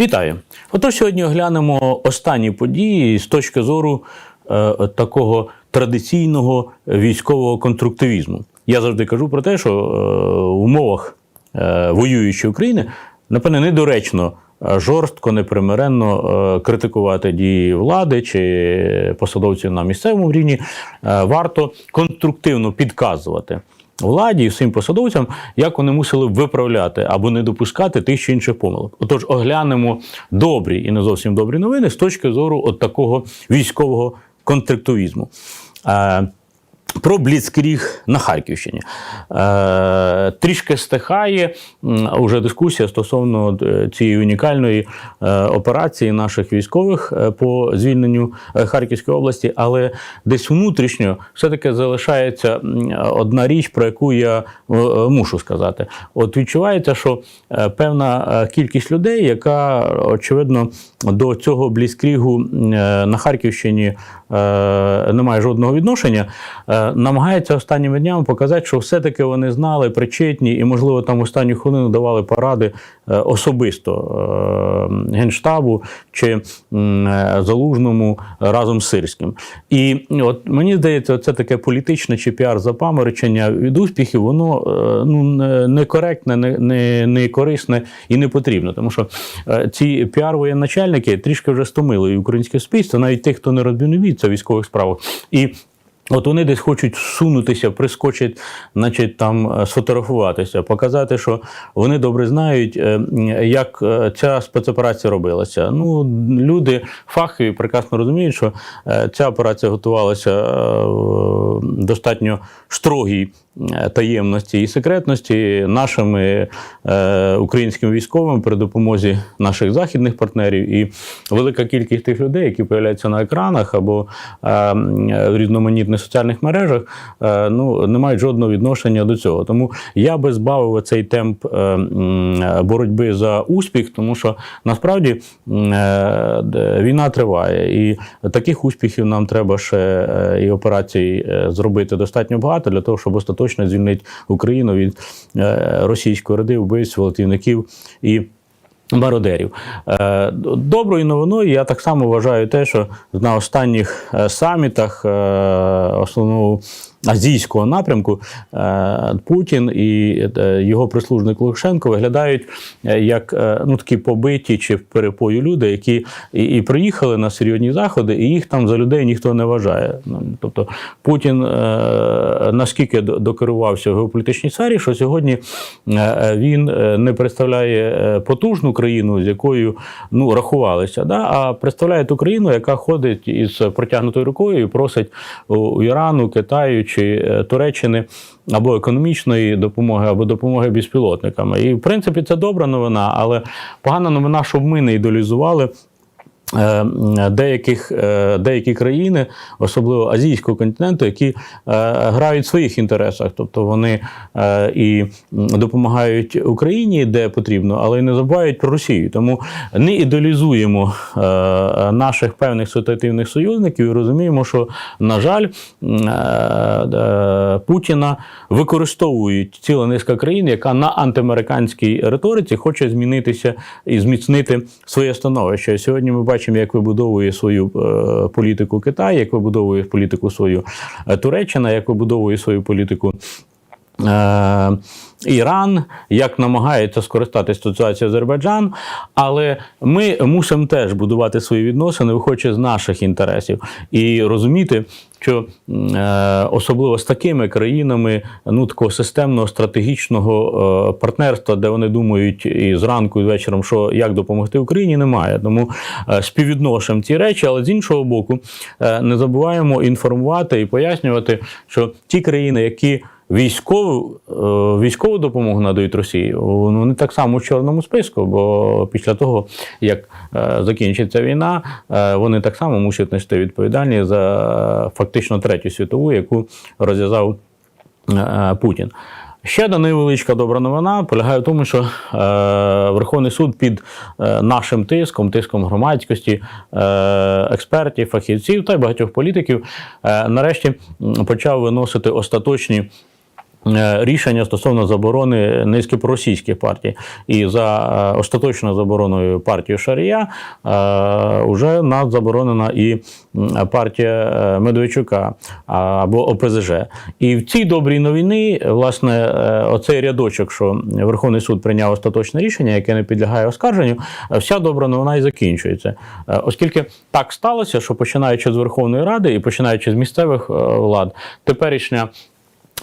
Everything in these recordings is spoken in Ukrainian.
Вітаю! Отож сьогодні оглянемо останні події з точки зору е, такого традиційного військового конструктивізму. Я завжди кажу про те, що е, в умовах е, воюючої України, напевне, недоречно е, жорстко, непримиренно е, критикувати дії влади чи посадовців на місцевому рівні. Е, варто конструктивно підказувати владі і всім посадовцям, як вони мусили виправляти або не допускати тих чи інших помилок. Отож, оглянемо добрі і не зовсім добрі новини з точки зору от такого військового конструктивізму. Про бліцкріг на Харківщині. Е, трішки стихає м, уже дискусія стосовно е, цієї унікальної е, операції наших військових е, по звільненню Харківської області, але десь внутрішньо все-таки залишається одна річ, про яку я мушу сказати. От відчувається, що певна кількість людей, яка очевидно до цього бліцкрігу е, на Харківщині не має жодного відношення, е, намагається останніми днями показати, що все-таки вони знали, причетні і, можливо, там останню хвилину давали поради е, особисто е, Генштабу чи е, Залужному разом з Сирським. І от мені здається, це таке політичне чи піар запаморочення від успіхів, воно е, ну, не- некоректне, не, не, не корисне і не потрібно. Тому що е, ці піар-воєначальники трішки вже стомили і українське суспільство, навіть тих, хто не розбінується в військових справах. І От вони десь хочуть всунутися, прискочить, значить, там е, сфотографуватися, показати, що вони добре знають, е, як е, ця спецоперація робилася. Ну, люди фахові прекрасно розуміють, що ця операція готувалася в достатньо строгій таємності і секретності нашими українськими військовими при допомозі наших західних партнерів. І велика кількість тих людей, які появляються на екранах або в різноманітних соціальних мережах, е, ну не мають жодного відношення до цього. Тому я би збавив цей темп е, боротьби за успіх, тому що насправді е, війна триває, і таких успіхів нам треба ще е, і операцій е, зробити достатньо багато для того, щоб остаточно звільнити Україну від е, російської роди, вбивств, волотівників і. Мародерів. Е, Доброю новиною я так само вважаю те, що на останніх е, самітах е, основного азійського напрямку е, Путін і е, його прислужник Лукашенко виглядають е, як ну, такі побиті чи в перепою люди, які і, і приїхали на серйозні заходи, і їх там за людей ніхто не вважає. Ну, Тобто Путін наскільки докерувався в геополітичній сфері, що сьогодні він не представляє потужну країну, з якою ну, рахувалися, да? а представляє ту країну, яка ходить із протягнутою рукою і просить у Ірану, Китаю чи е, Туреччини або економічної допомоги, або допомоги безпілотниками. І в принципі це добра новина, але погана новина, щоб ми не ідеалізували. Е, Деяких е, деякі країни, особливо азійського континенту, які е, грають в своїх інтересах, тобто вони і допомагають Україні, де потрібно, але й не забувають про Росію. Тому не ідеалізуємо наших певних ситуативних союзників і розуміємо, що на жаль, Путіна використовують ціла низка країн, яка на антиамериканській риториці хоче змінитися і зміцнити своє становище. Сьогодні ми бачимо, як вибудовує свою е, політику Китай, як вибудовує політику свою е, Туреччина, як вибудовує свою політику. Е, Іран, як намагається скористатися ситуацією Азербайджан, але ми мусимо теж будувати свої відносини, виходячи з наших інтересів, і розуміти, що е, особливо з такими країнами ну такого системного стратегічного е, партнерства, де вони думають і зранку, і вечором, що як допомогти Україні, немає. Тому співвідношуємо ці речі, але з іншого боку, не забуваємо інформувати і пояснювати, що ті країни, які Військову, е, військову допомогу надають Росії, вони так само в чорному списку, бо після того, як е, закінчиться війна, е, вони так само мусять нести відповідальність за фактично третю світову, яку розв'язав Путін. Ще одна невеличка добра новина полягає в тому, що е, Верховний суд під е, нашим тиском, тиском громадськості, е, експертів, фахівців та й багатьох політиків е, нарешті почав виносити остаточні рішення стосовно заборони низки проросійських партій. І за е, остаточною забороною партії Шарія е, вже нас заборонена і партія е, Медведчука або ОПЗЖ. І в цій добрій новині, власне, е, оцей рядочок, що Верховний суд прийняв остаточне рішення, яке не підлягає оскарженню, е, вся добра новина і закінчується. Е, Оскільки так сталося, що починаючи з Верховної Ради і починаючи з місцевих е, влад, теперішня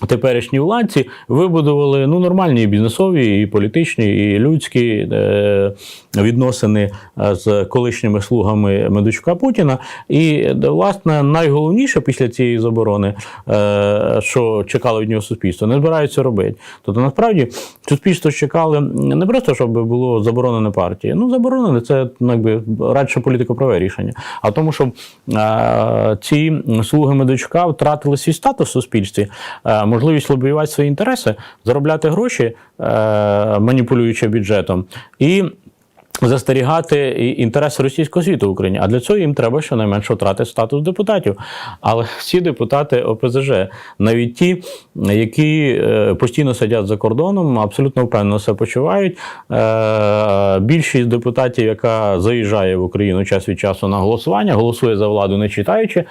теперішні владці вибудували ну, нормальні бізнесові, і політичні, і людські е, відносини е, з колишніми слугами Медведчука Путіна. І, е, власне, найголовніше після цієї заборони, е, що чекало від нього суспільство, не збираються робити. Тобто, насправді, суспільство чекали не просто, щоб було заборонене партії. Ну, заборонене це ну, якби радше політико-праве рішення, а тому, щоб е, ці слуги Медведчука втратили свій статус в суспільстві, е, можливість лобіювати свої інтереси, заробляти гроші, е, маніпулюючи бюджетом, і застерігати і- інтереси російського світу в Україні. А для цього їм треба щонайменше втратити статус депутатів. Але всі депутати ОПЗЖ, навіть ті, які е, постійно сидять за кордоном, абсолютно впевнено себе почувають. Е, Більшість депутатів, яка заїжджає в Україну час від часу на голосування, голосує за владу, не читаючи.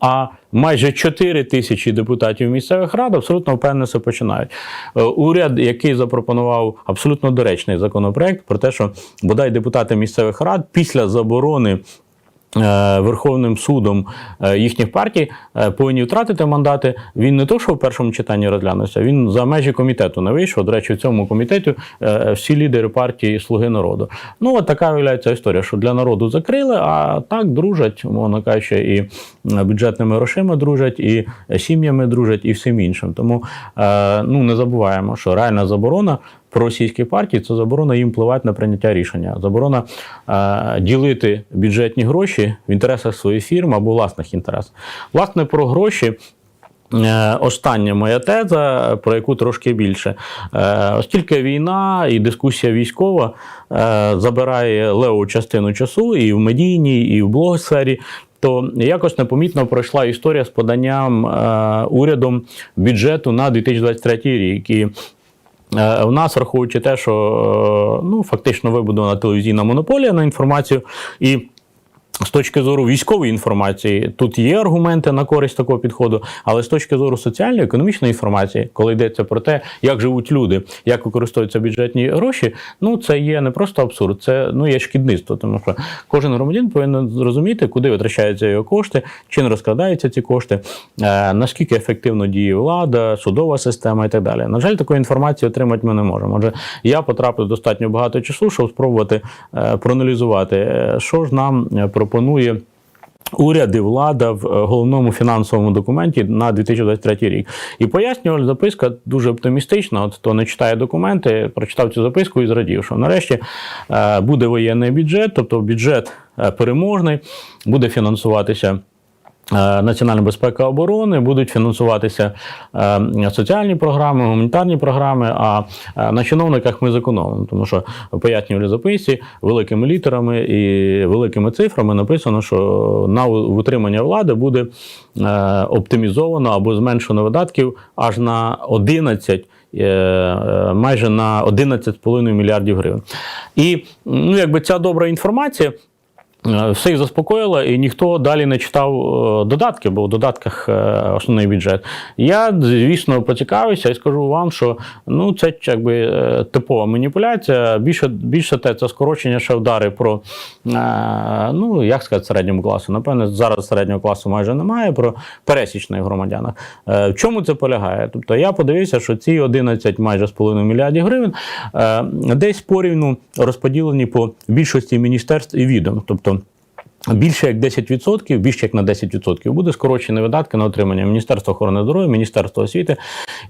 А майже 4 тисячі депутатів місцевих рад абсолютно впевнено все починають. Е, Уряд, який запропонував абсолютно доречний законопроект про те, що бодай депутати місцевих рад після заборони. Е, Верховним судом е, їхніх партій е, повинні втратити мандати. Він не то, що в першому читанні розглянувся, він за межі комітету не вийшов. До речі, в цьому комітеті всі лідери партії Слуги народу. Ну, от така виявляється історія, що для народу закрили, а так дружать, умовно кажучи, і бюджетними грошима дружать, і сім'ями дружать, і всім іншим. Тому ну, не забуваємо, що реальна заборона проросійських партій це заборона їм впливати на прийняття рішення. Заборона е, ділити бюджетні гроші в інтересах своїх фірм або власних інтересів. Власне, про гроші. Е, Остання моя теза, про яку трошки більше. Е, Оскільки війна і дискусія військова е, забирає леву частину часу і в медійній, і в блогосфері, то якось непомітно пройшла історія з поданням урядом бюджету на 2023 рік. І Е, В нас, враховуючи те, що е, ну, фактично вибудована телевізійна монополія на інформацію, і з точки зору військової інформації, тут є аргументи на користь такого підходу, але з точки зору соціальної, економічної інформації, коли йдеться про те, як живуть люди, як використовуються бюджетні гроші, ну це є не просто абсурд, це ну є шкідництво. Тому що кожен громадян повинен зрозуміти, куди витрачаються його кошти, чи не розкладаються ці кошти, е, наскільки ефективно діє влада, судова система і так далі. На жаль, такої інформації отримати ми не можемо. Отже, я потрапив достатньо багато часу, щоб спробувати е, проаналізувати, е, що ж нам е, пропонує. Уряд і влада в е, головному фінансовому документі на 2023 рік. І пояснювальна записка дуже оптимістична. От хто не читає документи, прочитав цю записку і зрадів, що нарешті е, буде воєнний бюджет, тобто бюджет е, переможний, буде фінансуватися. Е, Національна безпека оборони будуть фінансуватися е, соціальні програми, гуманітарні програми. А е, на чиновниках ми зекономимо, тому що в пояснювальній записці великими літерами і великими цифрами написано, що на утримання влади буде оптимізовано або зменшено видатків аж на 11 е, е, майже на 11,5 мільярдів гривень. І ну, якби ця добра інформація Все їх заспокоїло, і ніхто далі не читав е, додатки, бо в додатках е, основний бюджет. Я, звісно, поцікавився і скажу вам, що ну це якби е, типова маніпуляція. Більше більше те, це скорочення ще вдари про е, ну як сказати, середньому класу. Напевне, зараз середнього класу майже немає про пересічних громадянах. Е, В чому це полягає? Тобто я подивився, що ці 11 майже з половиною мільярдів гривень е, десь порівну розподілені по більшості міністерств і відом. Тобто Більше як 10%, більше як на 10% буде скорочені видатки на отримання Міністерства охорони здоров'я, Міністерства освіти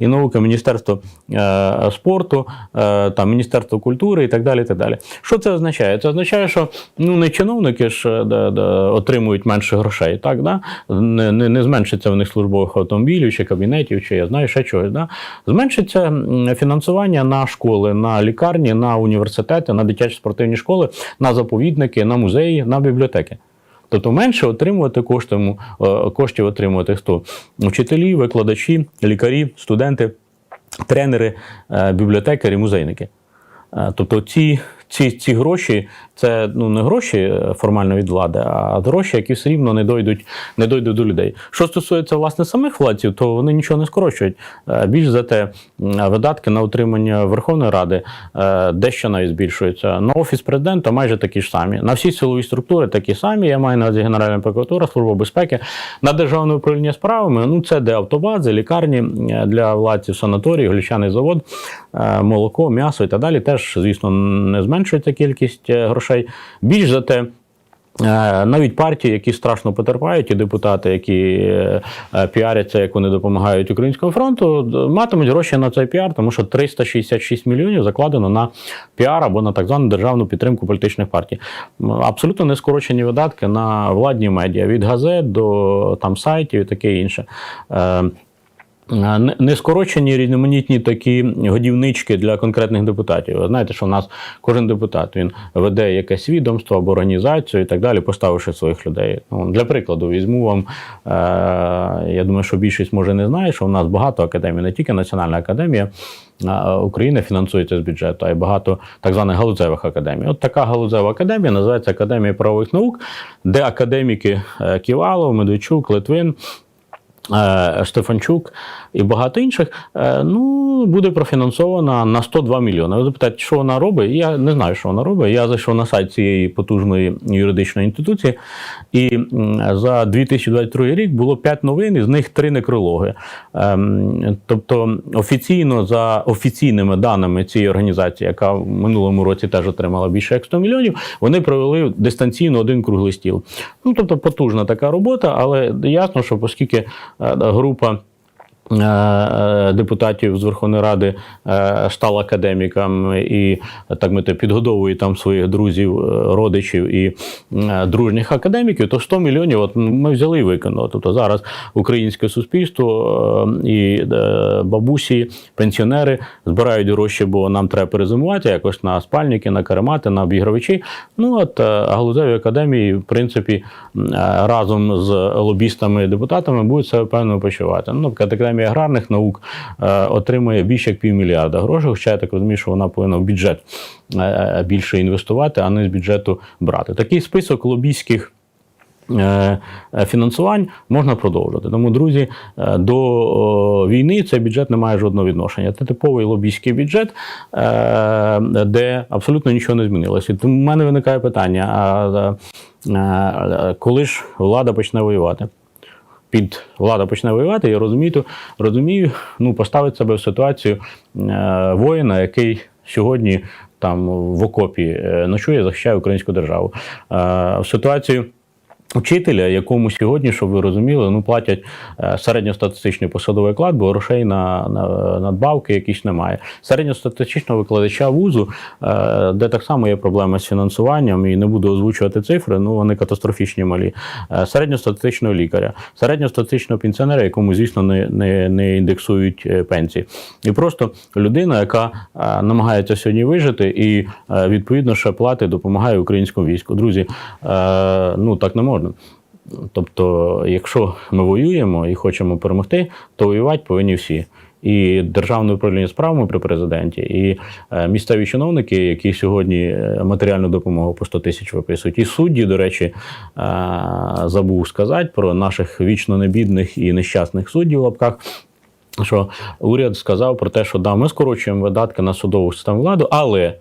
і науки, Міністерства е, спорту, е, там, Міністерства культури і так далі. і так далі. Що це означає? Це означає, що ну, не чиновники ж е, да, да, отримують менше грошей, так, да? не, не, не зменшиться в них службових автомобілів чи кабінетів, чи я знаю ще чогось. Да? Зменшиться фінансування на школи, на лікарні, на університети, на дитячі спортивні школи, на заповідники, на музеї, на бібліотеки. Тобто менше отримувати коштів, коштів отримувати хто? Вчителі, викладачі, лікарі, студенти. тренери, е, бібліотекарі, музейники. Е, Тобто ці, ці, ці гроші це ну, не гроші е, формально від влади, а гроші, які все рівно не дойдуть, не дойдуть до людей. Що стосується власне самих владців, то вони нічого не скорочують. Е, Більш за те, видатки на утримання Верховної Ради е, дещо навіть збільшуються. На офіс президента майже такі ж самі. На всі силові структури такі самі. Я маю на увазі Генеральна прокуратура, Служба безпеки. На державне управління справами ну це де автобази, лікарні для владців, санаторії, глючаний завод, молоко, м'ясо і так далі. Теж, звісно, не зменшується кількість е, грошей. Більш за те. Е, Навіть партії, які страшно потерпають, і депутати, які е, піаряться, як вони допомагають Українському фронту, матимуть гроші на цей піар, тому що 366 мільйонів закладено на піар або на так звану державну підтримку політичних партій. Абсолютно не скорочені видатки на владні медіа від газет до там сайтів і таке інше. Не- Не скорочені різноманітні такі годівнички для конкретних депутатів. Ви знаєте, що в нас кожен депутат він веде якесь відомство або організацію і так далі, поставивши своїх людей. Ну, для прикладу, візьму вам, е, я думаю, що більшість може не знає, що в нас багато академій, не тільки Національна академія України фінансується з бюджету, а й багато так званих галузевих академій. От така галузева академія називається Академія правових наук, де академіки е, Ківалов, Медведчук, Литвин. Е, Штефанчук і багато інших, е, ну, буде профінансована на 102 мільйони. Ви запитаєте, що вона робить? Я не знаю, що вона робить. Я зайшов на сайт цієї потужної юридичної інституції, і за 2022 рік було 5 новин, із них 3 некрологи. Ем, Тобто офіційно, за офіційними даними цієї організації, яка в минулому році теж отримала більше як 100 мільйонів, вони провели дистанційно один круглий стіл. Ну, тобто потужна така робота, але ясно, що оскільки група. Е, е, Депутатів з Верховної Ради е, стала академіками і так мити підгодовує там своїх друзів, родичів і дружніх академіків, то 100 мільйонів от ми взяли і виконали. Тобто зараз українське суспільство і бабусі, пенсіонери збирають гроші, бо нам треба перезимувати якось на спальники, на каремати, на обігравачі. Ну от галузеві академії, в принципі, разом з лобістами і депутатами будуть себе певно почувати. Ну, наприклад, академія аграрних наук е, отримує більше як півмільярда грошей, хоча я так розумію, що вона повинна в бюджет е, е, більше інвестувати, а не з бюджету брати. Такий список лобійських. Фінансувань можна продовжувати. Тому, друзі, до війни цей бюджет не має жодного відношення. Це типовий лобійський бюджет, де абсолютно нічого не змінилося. Тому в мене виникає питання: а коли ж влада почне воювати? Під влада почне воювати, я розумію, розумію, ну поставить себе в ситуацію е, воїна, який сьогодні там в окопі е, ночує, захищає українську державу. Е, в ситуацію. Учителя, якому сьогодні, щоб ви розуміли, ну платять е, середньостатистичний посадовий оклад, бо грошей на, на надбавки якісь немає. Середньостатистичного викладача вузу, е, де так само є проблеми з фінансуванням, і не буду озвучувати цифри, ну вони катастрофічні малі. Е, Середньостатистичного лікаря, середньостатистичного пенсіонера, якому, звісно, не, не, не індексують пенсії. І просто людина, яка намагається сьогодні вижити і відповідно ще платить, допомагає українському війську. Друзі, ну так не можна. Тобто, якщо ми воюємо і хочемо перемогти, то воювати повинні всі. І державне управління справами при президенті, і е, місцеві чиновники, які сьогодні е, матеріальну допомогу по 100 тисяч виписують, і судді, до речі, е, забув сказати про наших вічно небідних і нещасних суддів в лапках. Що уряд сказав про те, що да, ми скорочуємо видатки на судову систему влади, але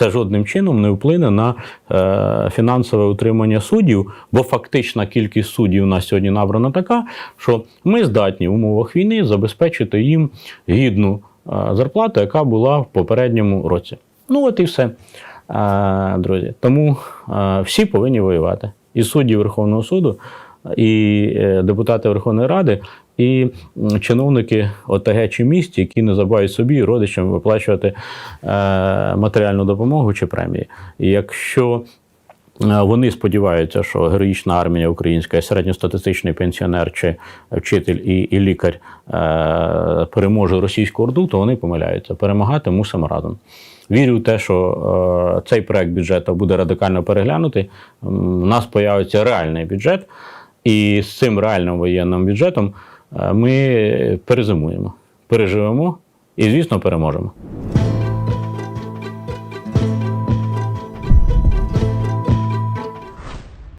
це жодним чином не вплине на е, фінансове утримання суддів, бо фактична кількість суддів у нас сьогодні набрана така, що ми здатні в умовах війни забезпечити їм гідну е, зарплату, яка була в попередньому році. Ну от і все, е, друзі. Тому е, всі повинні воювати. І судді Верховного суду, і е, депутати Верховної Ради, і чиновники ОТГ чи міст, які не забувають собі родичам виплачувати е, матеріальну допомогу чи премії. І якщо е, вони сподіваються, що героїчна армія українська, середньостатистичний пенсіонер чи вчитель і, і лікар е, переможе російську орду, то вони помиляються. Перемагати мусимо разом. Вірю в те, що е, цей проект бюджету буде радикально переглянутий. У нас появиться реальний бюджет, і з цим реальним воєнним бюджетом ми перезимуємо, переживемо і, звісно, переможемо.